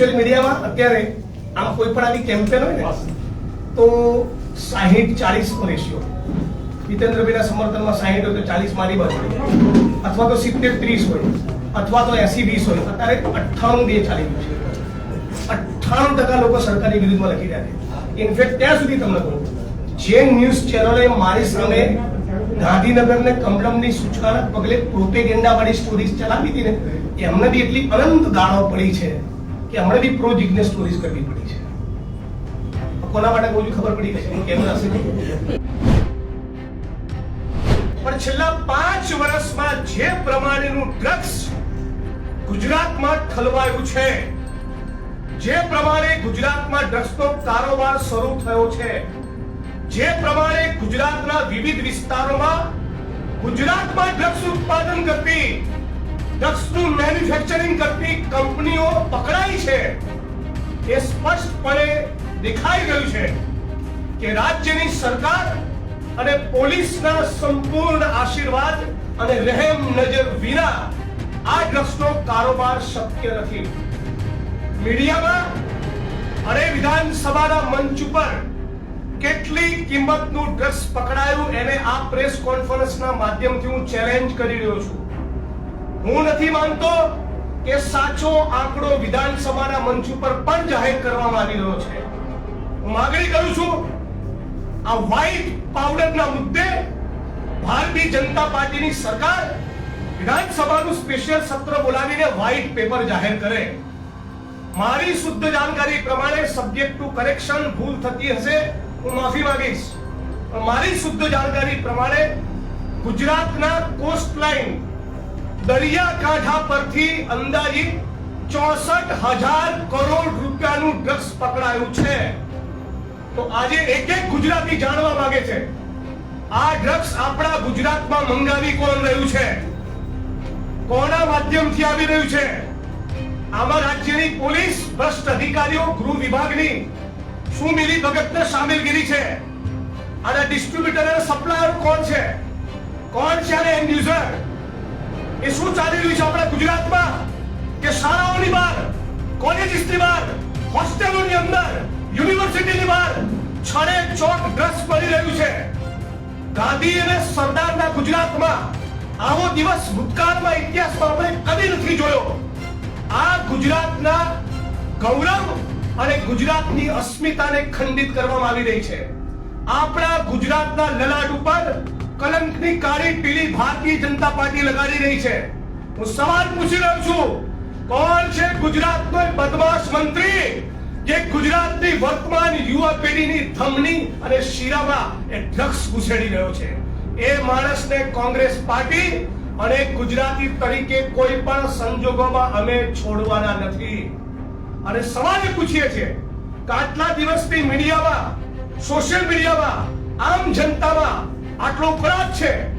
Social મીડિયામાં અત્યારે આમ કોઈ પણ આવી કેમ્પેન હોય ને, તો સાહીઠ ચાલીસ નો રેશિયો જીતેન્દ્રભાઈના સમર્થનમાં સાહીઠ હોય તો ચાલીસ મારી બાજુ અથવા તો સિત્તેર ત્રીસ હોય, અથવા તો એસી વીસ હોય. અત્યારે અઠ્ઠાણું બે ચાલી ગયું છે. અઠ્ઠાણું ટકા લોકો સરકારી વિરુદ્ધમાં લખી રહ્યા છે. ઇનફેક્ટ ત્યાં સુધી તમને કહું, જે ન્યૂઝ ચેનલે મારી સામે ગાંધીનગરને કમલમની સૂચનાના પગલે પ્રોપેગેન્ડા વાળી સ્ટોરીઝ ચલાવી હતી ને, એમને બી એટલી અનંત ગાળો પડી છે. કે હમણાં બી પ્રો જિગ્નેશ સ્ટોરીઝ કરવી પડી છે. કોના માટે કોઈ ખબર પડી ગઈ? કેમ હશે? પણ છેલ્લા પાંચ વર્ષમાં જે પ્રમાણેનું ડ્રગ્સ ગુજરાતમાં ઠલવાયું છે, જે પ્રમાણે ગુજરાતમાં ડ્રગ્સનો કારોબાર શરૂ થયો છે, જે પ્રમાણે ગુજરાતના વિવિધ વિસ્તારોમાં ગુજરાતમાં ડ્રગ્સ ઉત્પાદન કરતી ડ્રગ્સનું મેન્યુફેક્ચરિંગ કરતી કંપનીઓ પકડાઈ છે. એ સ્પષ્ટપણે દેખાઈ ગયું છે કે રાજ્યની સરકાર અને પોલીસના સંપૂર્ણ આશીર્વાદ અને રહેમ નજર વિના આ ડ્રગ્સનો કારોબાર શક્ય નથી. મીડિયામાં અને વિધાનસભાના મંચ ઉપર કેટલી કિંમતનું ડ્રગ્સ પકડાયું એને આ પ્રેસ કોન્ફરન્સના માધ્યમથી હું ચેલેન્જ કરી રહ્યો છું. હું નથી માનતો કે સાચો આંકડો વિધાનસભાના મંચ ઉપર પણ જાહેર કરવામાં આવી રહ્યો છે. હું માગણી કરું છું, આ વ્હાઇટ પાવડરના મુદ્દે ભારતીય જનતા પાર્ટીની સરકાર વિધાનસભાનું સ્પેશિયલ સત્ર બોલાવીને વ્હાઇટ પેપર જાહેર કરે. મારી શુદ્ધ જાણકારી પ્રમાણે સબ્જેક્ટ ટુ કરેક્શન ભૂલ થતી હશે, હું માફી માંગીશ. મારી શુદ્ધ જાણકારી પ્રમાણે ગુજરાતના કોસ્ટ લાઇન દરિયાકાંઠા પરથી અંદાજિત ચોસઠ હજાર કરોડ રૂપિયાનું ડ્રગ્સ પકડાયું છે. તો આજે એક એક ગુજરાતી જાણવા માંગે છે, આ ડ્રગ્સ આપણા ગુજરાતમાં મંગાવી કોણ રહ્યું છે? કોના માધ્યમથી આવી રહ્યું છે? આમાં રાજ્યની પોલીસ, ભ્રષ્ટ અધિકારીઓ, ગૃહ વિભાગની શું મિલી ભગતને સામેલગીરી છે? અને ડિસ્ટ્રીબ્યુટર અને સપ્લાયર કોણ છે? કોણ છે એન્ડ યુઝર એ શું ચાલી રહ્યું છે આપણા ગુજરાતમાં? કે શાળાઓની બહાર, કોલેજીસની બહાર, હોસ્ટેલોની અંદર, યુનિવર્સિટીની બહાર છડે ચોક ડ્રગ્સ પડી રહ્યું છે. ગાંધી અને સરદારના ગુજરાતમાં આવો દિવસ ભૂતકાળમાં ઇતિહાસમાં આપણે કદી નથી જોયો. આ ગુજરાતના ગૌરવ અને ગુજરાતની અસ્મિતાને ખંડિત કરવામાં આવી રહી છે. આપણા ગુજરાતના લલાટ ઉપર કલંકની કાળી પીળી ભારતીય જનતા પાર્ટી લગાડી રહી છે. હું સવાલ પૂછી રહ્યો છું, કોણ છે ગુજરાતનો બદમાશ મંત્રી જે ગુજરાતની વર્તમાન યુવા પેઢીની ધમની અને શીરામાં એ ડ્રગ્સ ઘુસેડી રહ્યો છે? એ માણસને કોંગ્રેસ પાર્ટી અને ગુજરાતી તરીકે કોઈ પણ સંજોગોમાં અમે છોડવાના નથી. અને સવાલ પૂછીએ છીએ કે આટલા દિવસથી મીડિયામાં, સોશિયલ મીડિયામાં, આમ જનતામાં આટલો ખરાબ છે.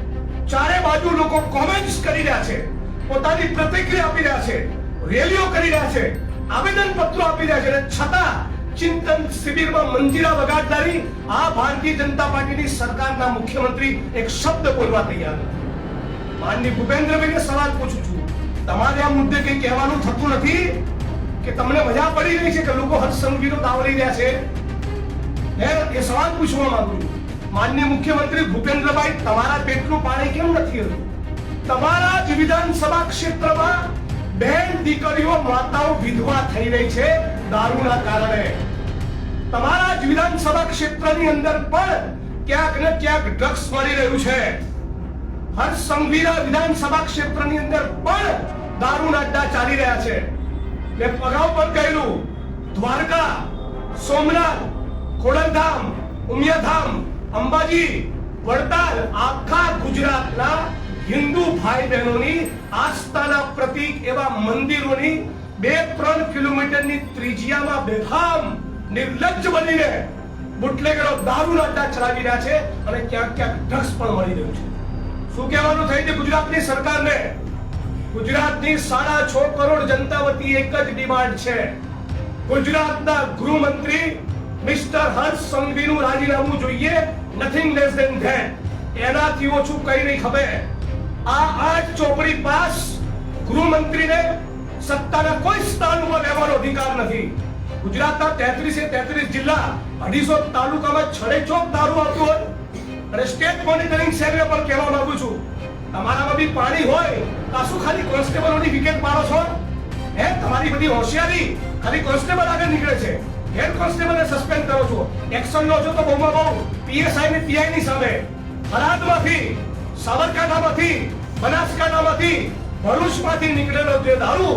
ચારે બાજુ લોકો કોમેન્ટ્સ કરી રહ્યા છે. પોતાની પ્રતિક્રિયા આપી રહ્યા છે. રેલીઓ કરી રહ્યા છે. આવેદન પત્રો આપી રહ્યા છે. અને છતાં ચિંતન શિબિરમાં મંજીરા વગાડનારી આ ભારતીય જનતા પાર્ટીની સરકારના મુખ્યમંત્રી એક શબ્દ બોલવા તૈયાર નથી. માનની ભૂપેન્દ્રભાઈને સવાલ પૂછું છું. તમારે આ મુદ્દે કંઈ કહેવાનું થતું નથી? કે તમને મજા પડી રહી છે કે લોકો હર્ષ સંઘવીનો દાવ લઈ રહ્યા છે? હે, એ સવાલ પૂછવા માંગુ છું. માનનીય મુખ્યમંત્રી ભૂપેન્દ્રભાઈ, તમારા પેટનું પાણી કેમ નથી હતું? તમારા જ વિધાનસભા ક્ષેત્રમાં બહેન દીકરીઓ માતાઓ વિધવા થઈ રહી છે દારૂના કારણે. તમારા જ વિધાનસભા ક્ષેત્રની અંદર પણ ક્યાંક ને ક્યાંક ડ્રગ્સ મળી રહ્યું છે. હર સંઘવીના વિધાનસભા ક્ષેત્રની અંદર પણ દારૂના અડ્ડા ચાલી રહ્યા છે. મેં અગાઉ પણ કહેલું, દ્વારકા, સોમનાથ, ખોડલધામ, ઉમિયાધામ અંબાજી, વડતાલ, આખા ગુજરાતના હિન્દુ ભાઈ બહેનોની આસ્થાના પ્રતીક એવા મંદિરોની બે ત્રણ કિલોમીટરની ત્રિજ્યામાં બેફામ નિર્લજ્જ બનીને બુટલેગરો દારૂના અડ્ડા ચલાવી રહ્યા છે અને ક્યાંક ક્યાંક ડ્રગ્સ પણ મળી રહ્યું છે. શું કહેવાનું થઈ છે? ગુજરાતની સરકારને? ગુજરાતની સાડા છ કરોડ જનતા વતી એક જ ડિમાન્ડ છે. ગુજરાતના ગૃહમંત્રી મિસ્ટર હર્ષ સંઘવીનું રાજીનામું જોઈએ નથિંગ લેસ ધેન ધેન એનાથી ઓછું કઈ નહીં ખબર. આ આજ ચોપડી પાસ ગૃહમંત્રીને સત્તાના કોઈ સ્થાન ઉપર રહેવાનો અધિકાર નથી. ગુજરાતના તેત્રીસે તેત્રીસ જિલ્લા અઢીસો તાલુકામાં છડેચોક દારૂ આવતું હોય અને સ્ટેટ મોનિટરિંગ સેલને પણ કહેવા માંગુ છું. તમારામાં બી પાણી હોય તો શું ખાલી કોન્સ્ટેબલોની વિકેટ પાડો છો? હે, તમારી બધી હોશિયારી ખાલી કોન્સ્ટેબલ આગળ નીકળે છે. હેડ કોન્સ્ટેબલને સસ્પેન્ડ કરો છો. એક્શન લો છો તો બહુમાં બહુ. પીએસઆઈ ને પીઆઈ ની સામે થરાદમાંથી સાબરકાંઠામાંથી, બનાસકાંઠામાંથી ભરૂચમાંથી નીકળેલો જે દારૂ,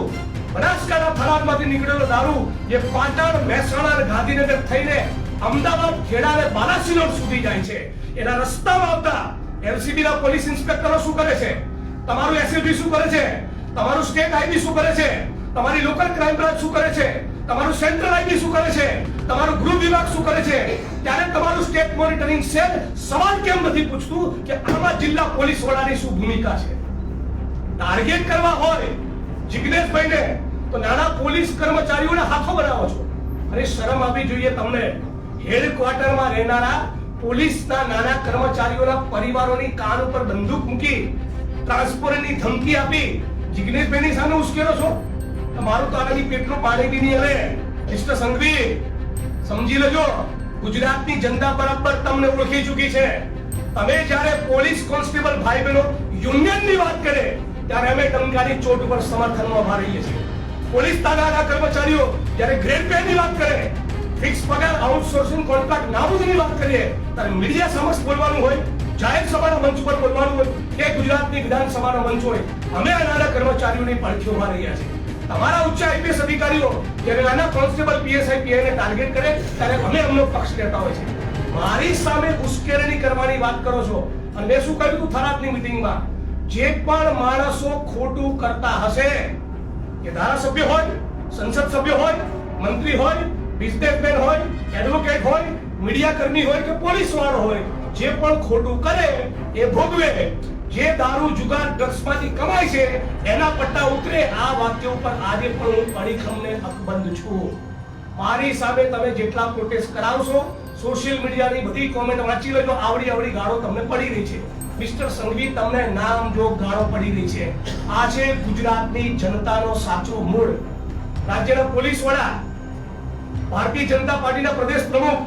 બનાસકાંઠા થરાદમાંથી નીકળેલો દારૂ જે પાટણ, મહેસાણા અને ગાંધીનગર થઈને અમદાવાદ, ખેડા અને બાલાસિનોર સુધી જાય છે. એના રસ્તામાં આવતા એલસીબી ના પોલીસ ઇન્સ્પેક્ટરો શું કરે છે? તમારું એસએલબી શું કરે છે? તમારું સ્ટેટ આઈબી શું કરે છે? તમારી લોકલ ક્રાઇમ બ્રાન્ચ શું કરે છે? તમારું સેન્ટ્રલ આઈબી શું કરે છે? તમારું ગૃહ વિભાગ શું કરે છે? ત્યારે તમારું સ્ટેટ મોનિટરિંગ સેલ સવાલ કેમ નથી પૂછતું કે આમાં જિલ્લા પોલીસ વડાની શું ભૂમિકા છે? ટાર્ગેટ કરવા હોય જિગ્નેશભાઈને, તો નાના પોલીસ કર્મચારીઓને હાથો બનાવો છો. અરે શરમ આપવી જોઈએ તમને. હેડક્વાર્ટરમાં રહેનારા પોલીસના નાના કર્મચારીઓના પરિવારોની કાન ઉપર બંદૂક મૂકી, ટ્રાન્સપોર્ટની ધમકી આપી જિગ્નેશભાઈની સામે ઉશ્કેરો છો. તમારું તો આનાથી પેટનું પાણી બી નહીં હવે મિસ્ટર સંઘવી, સમજી લેજો, ગુજરાતની જનતા બરાબર તમને ઓળખી ચૂકી છે. તમે જ્યારે પોલીસ કોન્સ્ટેબલ ભાઈ બહેનો યુનિયનની વાત કરે, ત્યારે અમે ટંકાની ચોટ ઉપર સમર્થનમાં ઊભા રહીએ છીએ. પોલીસ તાનાના કર્મચારીઓ જ્યારે ગ્રેડ પે ની વાત કરે, ફિક્સ પગાર આઉટસોર્સિંગ કોન્ટ્રાક્ટ નાબૂદીની વાત કરીએ, ત્યારે મીડિયા સમક્ષ બોલવાનું હોય, જાહેર સભાના મંચ પર બોલવાનું હોય કે ગુજરાતની વિધાનસભાના મંચ હોય, અમે આ નાના કર્મચારીઓની પડખી ઊભા રહ્યા છીએ. તમારા ઉચ્ચ આઈપીએસ અધિકારીઓ જ્યારે નાના કોન્સ્ટેબલ પીએસઆઈ પીઆઈ ને ટાર્ગેટ કરે, ત્યારે અમે અમનો પક્ષ લેતા હોય છે. મારી સામે ઉશ્કેરણી કરવાની વાત કરો છો અને મેં શું કહ્યું હતું થરાદની મીટિંગમાં? જે પણ માણસો ખોટું કરતા હશે કે ધારાસભ્ય હોય, સંસદ સભ્ય હોય, મંત્રી હોય બિઝનેસમેન હોય એડવોકેટ હોય, મીડિયા કર્મી હોય કે પોલીસ વાળો હોય, જે પણ ખોટું કરે, એ ભોગવે. જે દારૂ, જુગાર ડ્રગ્સમાંથી કમાય છે, એના પટ્ટા ઉતરે. આ વાક્ય ઉપર આજે પણ હું અડીખમને અકબંધ છું. મારી સામે તમે જેટલા પ્રોટેસ્ટ કરાવશો સોશિયલ મીડિયાની બધી કોમેન્ટ વાંચી લેજો. આવડી આવડી ગાળો તમને પડી રહી છે. મિસ્ટર સંઘવી, તમને નામ જો ગાળો પડી રહી છે. આ છે ગુજરાતની જનતાનો સાચો મૂળ. રાજ્યના પોલીસ વડા, ભારતીય જનતા પાર્ટીના પ્રદેશ પ્રમુખ,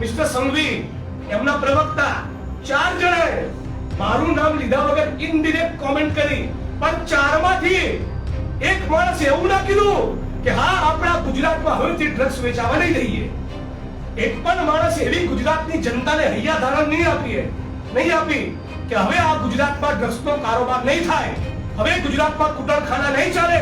મિસ્ટર સંઘવી, એમના પ્રવક્તા, ચાર જણાએ મારું નામ લીધા વગર ઇનડિરેક્ટ કોમેન્ટ કરી. પણ ચારમાંથી એક માણસ એવું ના કે હા, આપણા ગુજરાતમાં હવેથી ડ્રગ્સ વેચાવા નહીં દઈએ. એક પણ માણસ એવી ગુજરાતની જનતાને હૈયા ધારણ નહીં આપીએ, નહીં આપી કે હવે આ ગુજરાતમાં ડ્રગ્સનો કારોબાર નહીં થાય. હવે ગુજરાતમાં કુટરખાના નહીં ચાલે.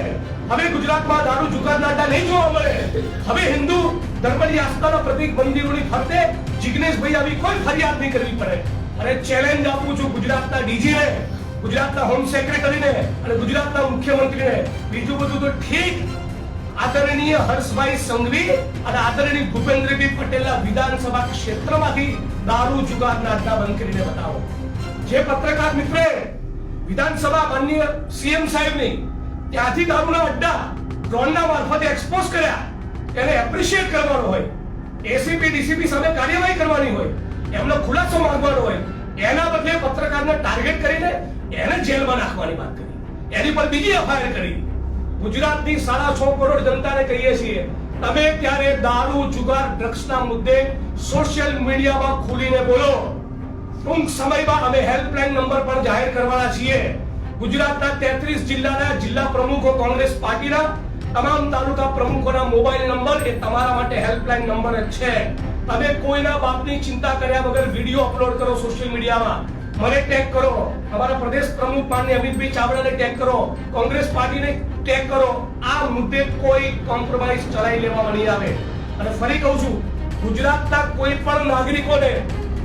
હવે ગુજરાતમાં દારૂ જુગારના અડ્ડા નહીં જોવા મળે. હવે હિન્દુ ધર્મની આસ્થાના પ્રતિક મંદિરોની ફરતે જિગ્નેશભાઈ આવી કોઈ ફરિયાદ નહીં કરવી પડે. અને ચેલેન્જ આપું છું ગુજરાતના ડીજીને ગુજરાતના હોમ સેક્રેટરીને અને ગુજરાતના મુખ્યમંત્રીને. બીજું બધું તો ઠીક. આદરણીય હર્ષભાઈ સંઘવી અને આદરણીય ભૂપેન્દ્રભાઈ પટેલના વિધાનસભા ક્ષેત્રમાંથી દારૂ જુગાર નાદના બંધ કરીને બતાવો. જે પત્રકાર મિત્રે વિધાનસભા માનનીય સીએમ સાહેબની ત્યાંથી દારૂના અડ્ડા ડ્રોનના મારફતે એક્સપોઝ કર્યા. એને એપ્રિશિએટ કરવાનો હોય. એસીપી ડીસીપી સામે કાર્યવાહી કરવાની હોય. એમનો ખુલાસો માંગવાનો હોય, એના બદલે પત્રકારને ટાર્ગેટ કરીને એને જેલમાં નાખવાની વાત કરી. એની પર બીજી એફઆઈઆર કરી. ગુજરાતની સાડા છ કરોડ જનતાને કહીએ છીએ, તમે ત્યારે દારૂ, જુગાર, ડ્રગ્સના મુદ્દે સોશિયલ મીડિયામાં ખુલીને બોલો. ટૂંક સમયમાં અમે હેલ્પલાઇન નંબર પણ જાહેર કરવાના છીએ. ગુજરાતના તેત્રીસ જિલ્લાના જિલ્લા પ્રમુખો કોંગ્રેસ પાર્ટીના તમામ તાલુકા પ્રમુખોના મોબાઈલ નંબર એ તમારા માટે હેલ્પલાઇન નંબર જ છે. તમે કોઈના બાપની ચિંતા કર્યા વગર વીડિયો અપલોડ કરો સોશિયલ મીડિયામાં. મને ટેગ કરો. તમારા પ્રદેશ પ્રમુખ માનની અમિતભાઈ ચાવડાને ટેગ કરો. કોંગ્રેસ પાર્ટીને ટેગ કરો. આ મુદ્દે કોઈ કોમ્પ્રોમાઇઝ ચલાવી લેવામાં નહીં આવે. અને ફરી કહું છું, ગુજરાતના કોઈ પણ નાગરિકોને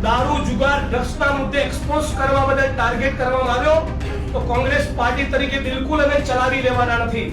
દારૂ, જુગાર, ડ્રગ્સના મુદ્દે એક્સપોઝ કરવા બદલ ટાર્ગેટ કરવામાં આવ્યો, તો કોંગ્રેસ પાર્ટી તરીકે બિલકુલ અમે ચલાવી લેવાના નથી.